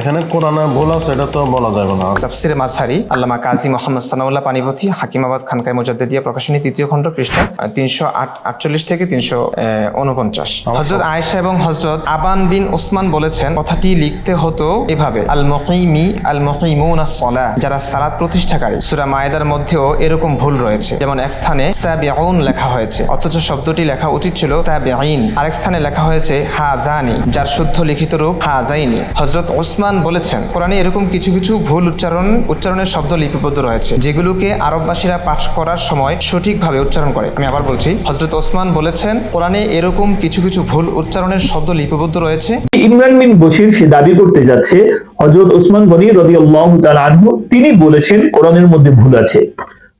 এখানে কোরআনে ভুল আছে এটা তো বলা যাবে না। তাফসিরে মাঝহারি আল্লামা কাজী মোহাম্মদ সানাউল্লাহ পানিপথি হাকিমাবাদ খানকায় মোজাদ্দেদিয়া প্রকাশনী তৃতীয় খণ্ড পৃষ্ঠা তিনশো আটচল্লিশ থেকে তিনশো উনপঞ্চাশ হজরত আয়েশা এবং হজরত আবান বিন ওসমান বলেছেন কথাটি লিখতে হতো এভাবে আল মকিমি আল মকিমুন সলা যারা সালাত প্রতিষ্ঠাকারী। সুরা মায়েদার মধ্যেও এরকম ভুল রয়েছে। যেমন এক স্থানে সাবিউন লেখা হয়েছে অথচ শব্দটি লেখা উচিত ছিল সাবিঈন আরেক স্থানে লেখা হয়েছে হা জানি যার শুদ্ধ লিখিত রূপ হা যাইনি হজরত ওসমান বলেছেন, কোরআনে এরকম কিছু কিছু ভুল উচ্চারণ, উচ্চারণের শব্দ লিপিবদ্ধ রয়েছে, যেগুলোকে আরববাসীরা পাঠ করার সময় সঠিকভাবে উচ্চারণ করে। আমি আবার বলছি হজরত ওসমান বলেছেন, কোরআনে এরকম কিছু কিছু ভুল উচ্চারণের শব্দ লিপিবদ্ধ রয়েছে। ইমরান বিন বশির সে দাবি করতে যাচ্ছে হজরত ওসমান গনি রবি আনহু, তিনি বলেছেন, কোরআনের মধ্যে ভুল আছে।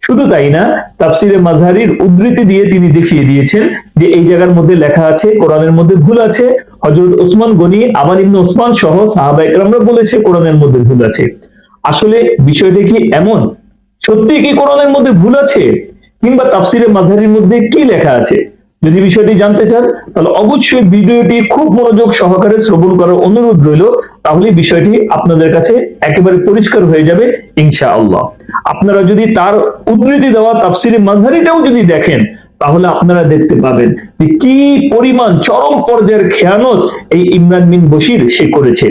শুধু তাই না, তাফসিরে মাঝহারির উদ্ধৃতি দিয়ে তিনি দেখিয়ে দিয়েছেন যে এই জায়গার মধ্যে লেখা আছে, কোরআনের মধ্যে ভুল আছে হজরত ওসমান গনি, আবার ইবনে ওসমান সহ সাহাবা একরামরা বলেছে কোরআনের মধ্যে ভুল আছে। আসলে বিষয়টা কি এমন? সত্যি কি কোরআনের মধ্যে ভুল আছে? কিংবা তাফসিরে মাঝহারির মধ্যে কি লেখা আছে? যদি বিষয়টি জানতে চান, তাহলে অবশ্যই ভিডিওটি খুব মনোযোগ সহকারে শ্রবণ করার অনুরোধ রইল। তাহলে বিষয়টি আপনাদের কাছে একেবারে পরিষ্কার হয়ে যাবে, ইনশাআল্লাহ। আপনারা যদি তার উদ্ধৃতি দেওয়া তাফসিরে মাঝহারিটাও যদি দেখেন তাহলে আপনারা দেখতে পাবেন যে কি পরিমাণ চরম পর্যায়ের খেয়ানত এই ইমরান বিন বশির সে করেছে।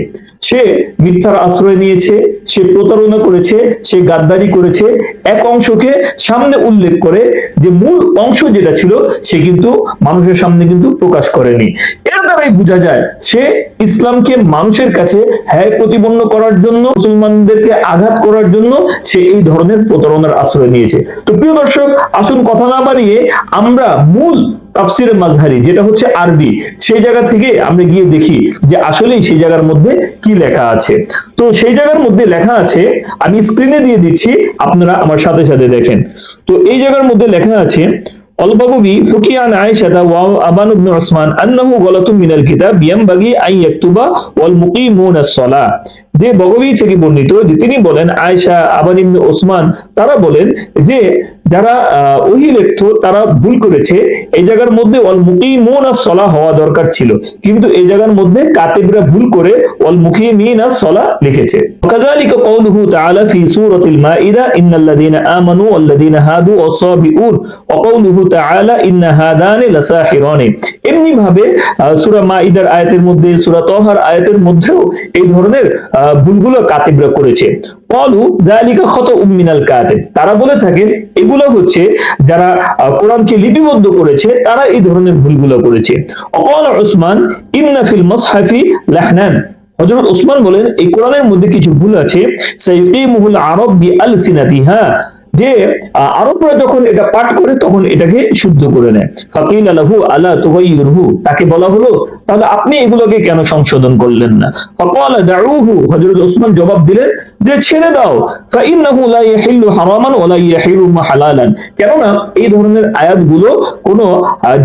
সে মিথ্যার আশ্রয় নিয়েছে, সে প্রতারণা করেছে, সে গাদ্দারি করেছে। এক অংশকে সামনে উল্লেখ করে যে মূল অংশ যেটা ছিল, সে কিন্তু মানুষের সামনে কিন্তু প্রকাশ করেনি। এর দ্বারাই বোঝা যায়, সে ইসলামকে মানুষের কাছে হ্যায় প্রতিপন্ন করার জন্য, মুসলমানদেরকে আঘাত করার জন্য সে এই ধরনের প্রতারণার আশ্রয় নিয়েছে। তো প্রিয় দর্শক, আসুন কথা না বাড়িয়ে আমরা মূল তাফসিরে মাঝহারি যেটা হচ্ছে আরবি, সেই জায়গা থেকে আমরা গিয়ে দেখি যে আসলেই সেই জায়গার মধ্যে কি লেখা আছে। তো সেই জায়গার মধ্যে লেখা আছে, আমি স্ক্রিনে দিয়ে দিচ্ছি, আপনারা আমার সাথে সাথে দেখেন। তো এই জায়গার মধ্যে লেখা আছে, অলবাবুবি হুকিয়ান আয়েশাতা ওয়া আবান ইবনে উসমান আন্নাহু গালাতুম মিনাল কিতাব ইয়ামবাগি আন ইয়াকতুবা ওয়াল যে বগবী থেকে বর্ণিত, যে তিনি বলেন আয়সা আবানিম ওসমান, তারা বলেন যে যারা ওহি তারা ভুল করেছে। এই জায়গার মধ্যে অল মন আর সলা হওয়া দরকার ছিল। কিন্তু এই জায়গার মধ্যে কাতিবরা ভুল করে অল মিন আর সলা লিখেছে। তাআলা ফি সূরাতিল মাঈদা, ইন্নাল্লাযীনা আমানু ওয়াল্লাযীনা হাদু ওয়া তাআলা ইন্না হাদানি লাসাহিরানি। এমনি ভাবে সূরা মাঈদার আয়াতের মধ্যে, সূরা তাহার আয়াতের মধ্যেও এই ধরনের, আহ ভুলগুলো কাতিবরা করেছে। কলু জালিকা ক্ষত উম্মিনাল কাতিব। তারা বলে থাকেন এগুলো হচ্ছে যারা কোরআনকে লিপিবদ্ধ করেছে, তারা এই ধরনের ভুলগুলো করেছে। অকল উসমান ইন্না ফিল মুসহাফি লাহনান। হযরত ওসমান বলেন, এই কোরআনের মধ্যে কিছু ভুল আছে। সাইয়িমুল আরব বি আলসিনাতিহা। যে আরবরা যখন এটা পাঠ করে, তখন এটাকে শুদ্ধ করে নেয়। ফাকিল আলাহু আলা তুগাইয়িরহু। তাকে বলা হলো, তাহলে আপনি এগুলোকে কেন সংশোধন করলেন না? ফাকালা দাউহু। হযরত ওসমান জবাব দিলেন যে, ছেড়ে দাও। ফাইন্নাহু লা ইয়াহিল্লু হারামান ওয়া লা ইয়াহিরুমু হালালান। কেননা এই ধরনের আয়াতগুলো কোনো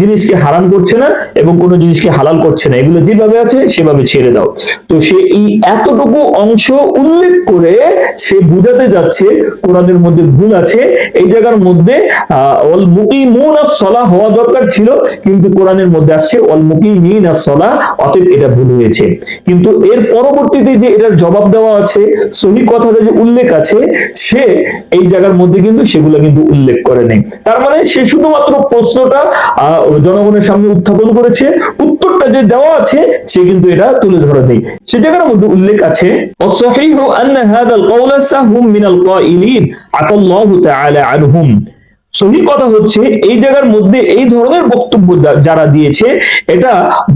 জিনিসকে হারাম করছে না এবং কোনো জিনিসকে হালাল করছে না। এগুলো যেভাবে আছে, সেভাবে ছেড়ে দাও। তো সে এই এতটুকু অংশ উল্লেখ করে সে বুঝাতে যাচ্ছে কোরআনের মধ্যে ভুল আছে, এই জায়গার মধ্যে অল মুকিমুন সলা হওয়া দরকার ছিল, কিন্তু কোরআনের মধ্যে আসছে অল মুকিমিন সলা, অতএব এটা ভুল হয়েছে। কিন্তু এর পরবর্তীতে যে এটার জবাব দেওয়া আছে, সহি কথাটা যে উল্লেখ আছে, সে এই জায়গার মধ্যে কিন্তু সেগুলো কিন্তু উল্লেখ করে নেই। তার মানে সে শুধুমাত্র প্রশ্নটা জনগণের সামনে উত্থাপন করেছে। উত্তরটা যে দেওয়া আছে সে কিন্তু এটা তুলে ধরে নেই সে জায়গার মধ্যে উল্লেখ আছে والصحيح أن هذا القول سهم من القائلين عفى الله تعالى عنهم সহি কথা হচ্ছে এই জায়গার মধ্যে এই ধরনের বক্তব্য যা- যারা দিয়েছে এটা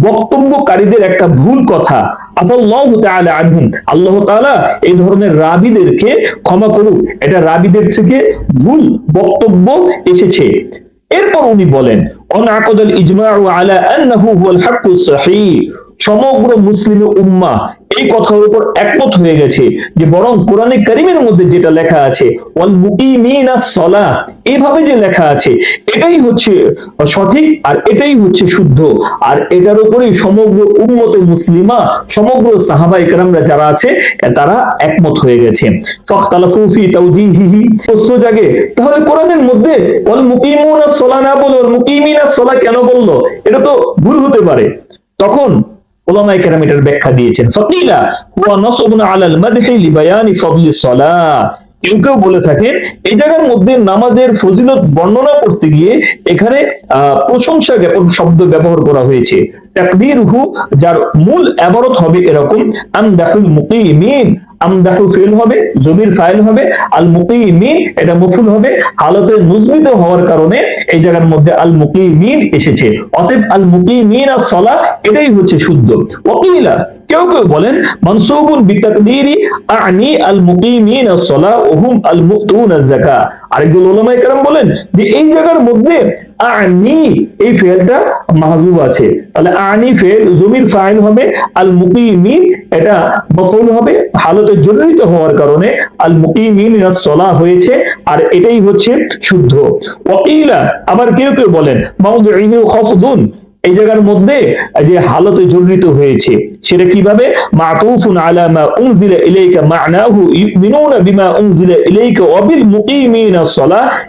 বক্তব্যকারীদের একটা ভুল কথা আফাল্লাহু তাআলা আনহুম আল্লাহ তাআলা এই ধরনের রাবিদেরকে ক্ষমা করুক এটা রাবিদের থেকে ভুল বক্তব্য এসেছে এরপর উনি বলেন أنعقد الإجماع على أنه هو الحق الصحيح. সমগ্র মুসলিম উম্মাহ এই কথার উপর একমত হয়ে গেছে যে বরং কোরআনে কারিমের মধ্যে যেটা লেখা আছে এইভাবে যে লেখা আছে, এটাই হচ্ছে সঠিক আর এটাই হচ্ছে শুদ্ধ। আর এটার উপরেই সমগ্র উম্মতে মুসলিমা, সমগ্র সাহাবা ইকরামরা যারা আছে, তারা একমত হয়ে গেছে। প্রশ্ন জাগে, তাহলে কোরআনের মধ্যে ওয়াল মুকিমুনা সলা না বলে মুকিমিনা সলা কেন বলল? এটা তো ভুল হতে পারে। তখন ওলামাই কেরাম ব্যাখ্যা দিয়েছেন। ফকিলা হুয়া নসবুন আলাল মাদহি লিবায়ানি ফাদলি সালাহ। কেউ কেউ বলে থাকেন এই জায়গার মধ্যে নামাজের ফজিলত বর্ণনা করতে গিয়ে এখানে প্রশংসা জ্ঞাপন শব্দ ব্যবহার করা হয়েছে। যার মূল আবারত হবে এরকম, আমদাহুল মুকিমিন আমদাহু ফেল হবে, জমির ফাইল হবে, আল মুকিমিন, এটা মফুল হবে, হালতে মুজমিত হওয়ার কারণে এই জায়গার মধ্যে আল মুকিমিন এসেছে। অতএব আল মুকিমিন আর সলা এটাই হচ্ছে শুদ্ধ। ওকিলা কেউ কেউ বলেন, মনসুবুন বিতাকদীরি আনি আল মুকিমিন as-সালাহ ওয়া হুম আল az-যাকা আরেকজন উলামায়ে কেরাম বলেন, যে এই জায়গার মধ্যে আনি এই ফেলটা মাহজুব আছে। তাহলে আনি ফেল জমির হবে আল মুকিমিন এটা মফউল হবে, হালতে জড়িত হওয়ার কারণে আল মুকিমিন as-সালাহ হয়েছে, আর এটাই হচ্ছে শুদ্ধ। ওয়াকিলা, আবার কেউ কেউ বলেন মাউদুইহু খাফদুন, এই জায়গার মধ্যে যে হালতে জড়িত হয়েছে। সেটা কীভাবে? মাতুফুন ইলাইকা মা'নাহু বিমা ইলাইকা মুকিমিনা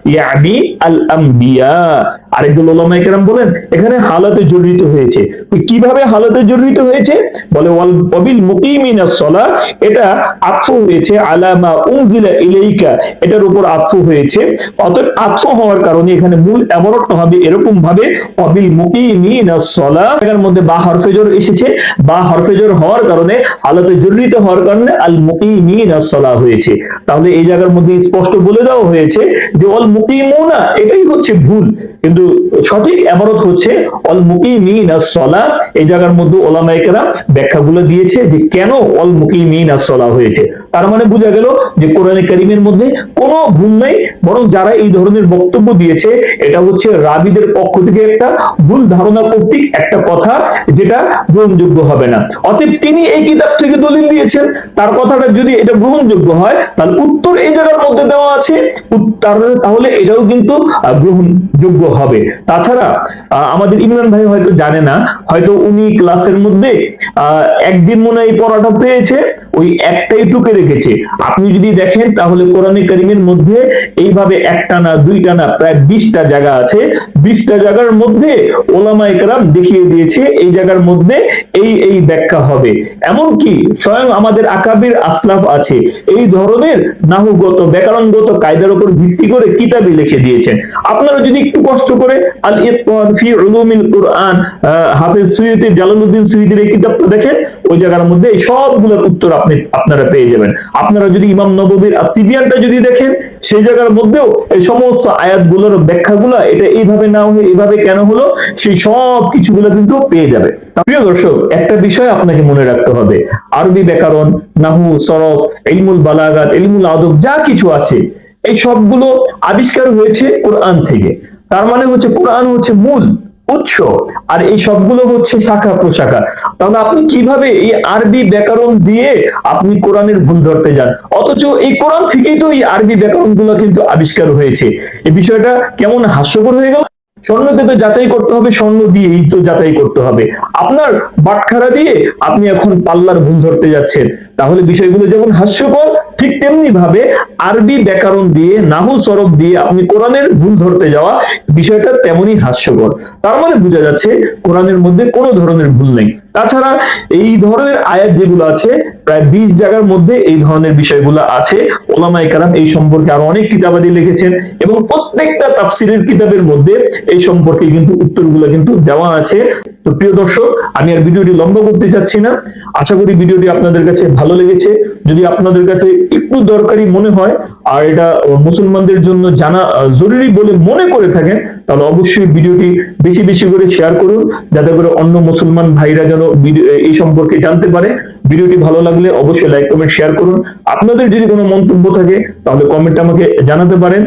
ইয়ানি আল আমবিয়া। আরেকজন বলেন, এখানে হালতে জড়িত হয়েছে। কীভাবে হালতে জড়িত হয়েছে? বলে ওয়াবিল মুকিমিনা এটা হয়েছে ইলাইকা। এটার উপর আতফ হয়েছে। অতএব আতফ হওয়ার কারণে এখানে মূল এমরটা হবে এরকম ভাবে ওয়াবিল মুকিমিনা এর মধ্যে বা হরফেজর এসেছে। বা হরফেজর হওয়ার কারণে, হালতে জড়িত হওয়ার কারণে আল মুকিমিনা সালাহ হয়েছে। তাহলে এই জায়গার মধ্যে স্পষ্ট বলে দেওয়া হয়েছে যে অল মুকিমুনা এটাই হচ্ছে ভুল। কিন্তু সঠিক এবারত হচ্ছে অল মুকিমিনা সালাহ এই জায়গার মধ্যে ওলামা একরাম ব্যাখ্যাগুলো দিয়েছে যে কেন অল মুকিমিনা সালাহ হয়েছে। তার মানে বোঝা গেল যে কোরআনে কারিমের মধ্যে কোনো ভুল নাই, বরং যারা এই ধরনের বক্তব্য দিয়েছে, এটা হচ্ছে রাবিদের পক্ষ থেকে একটা ভুল ধারণা কর্তৃক একটা কথা, যেটা গ্রহণযোগ্য হবে না। অতএব তিনি এই কিতাব থেকে দলিল দিয়েছেন। তার কথাটা যদি এটা গ্রহণযোগ্য হয়, তাহলে উত্তর এই জায়গার মধ্যে দেওয়া আছে। তাহলে এটাও কিন্তু গ্রহণযোগ্য হবে। তাছাড়া আমাদের ইমরান ভাই হয়তো জানে না, হয়তো উনি ক্লাসের মধ্যে একদিন মনে হয় পড়াটা পেয়েছে, ওই একটাই টুকে রেখেছে। আপনি যদি দেখেন, তাহলে কোরআনে কারিমের মধ্যে এইভাবে একটা না দুইটা না প্রায় বিশটা জায়গা আছে। বিশটা জায়গার মধ্যে ওলামা একরাম দেখিয়ে দিয়েছে, এই জায়গার মধ্যে এই এই ব্যাখ্যা হবে। এমনকি স্বয়ং আমাদের আকাবির আসলাফ আছে। এই ধরনের নাহুগত, ব্যাকরণগত কায়দার উপর ভিত্তি করে কিতাবে লিখে দিয়েছেন। আপনারা যদি একটু কষ্ট করে আল ইতকান ফি উলুমিল কুরআন হাফেজ সুয়ুতি জালালউদ্দিন সুয়ুতির এই কিতাবটা দেখেন, ওই জায়গার মধ্যে এই সবগুলোর উত্তর আপনি, আপনারা পেয়ে যাবেন। আপনারা যদি ইমাম নববীর আত্মিবিয়ানটা যদি দেখেন, সেই জায়গার মধ্যেও এই সমস্ত আয়াতগুলোর ব্যাখ্যাগুলো, এটা এইভাবে না হয়ে এইভাবে কেন হলো, সেই সব কিছুগুলো কিন্তু পেয়ে যাবে। প্রিয় দর্শক, একটা বিষয় আপনাকে মনে রাখতে হবে। আরবি ব্যাকরণ, নাহু, সরফ, ইলমুল বালাগাত, ইলমুল আদব, যা কিছু আছে, এই সবগুলো আবিষ্কার হয়েছে কোরআন থেকে। তার মানে হচ্ছে কোরআন হচ্ছে মূল উৎস, আর এই সবগুলো হচ্ছে শাখা প্রশাখা। তাহলে আপনি কীভাবে এই আরবি ব্যাকরণ দিয়ে আপনি কোরআনের ভুল ধরতে যান? অথচ এই কোরআন থেকেই তো এই আরবি ব্যাকরণ কিন্তু আবিষ্কার হয়েছে। এই বিষয়টা কেমন হাস্যকর হয়ে গেল? স্বর্ণকে তো যাচাই করতে হবে, স্বর্ণ দিয়েই তো যাচাই করতে হবে। আপনার বাটখারা দিয়ে আপনি এখন পাল্লার ভুল ধরতে যাচ্ছেন। তাহলে বিষয়গুলো যেমন হাস্যকর, ঠিক তেমনি ভাবে আরবি ব্যাকরণ দিয়ে, নাহু সরব দিয়ে আপনি কোরআনের ভুল ধরতে যাওয়া বিষয়টা তেমনই হাস্যকর। তার মানে বোঝা যাচ্ছে কোরআনের মধ্যে কোনো ধরনের ভুল নেই। তাছাড়া এই ধরনের আয়াত যেগুলো আছে, প্রায় বিশ জায়গার মধ্যে এই ধরনের বিষয়গুলো আছে। ওলামাই কালাম এই সম্পর্কে আরও অনেক কিতাবাদি লিখেছেন এবং প্রত্যেকটা তাফসিরের কিতাবের মধ্যে এই সম্পর্কে কিন্তু উত্তরগুলো কিন্তু দেওয়া আছে। তো প্রিয় দর্শক, আমি আর ভিডিওটি লম্বা করতে চাচ্ছি না। আশা করি ভিডিওটি আপনাদের কাছে ভালো লেগেছে। যদি আপনাদের কাছে একটু দরকারি মনে হয়, আর এটা মুসলমানদের জন্য জানা জরুরি বলে মনে করে থাকেন, তাহলে অবশ্যই ভিডিওটি বেশি বেশি করে শেয়ার করুন, যাতে করে অন্য মুসলমান ভাইরা যেন এই সম্পর্কে জানতে পারে। ভিডিওটি ভালো লাগলে অবশ্যই লাইক, কমেন্ট, শেয়ার করুন। আপনাদের যদি কোনো মন্তব্য থাকে, তাহলে কমেন্ট আমাকে জানাতে পারেন।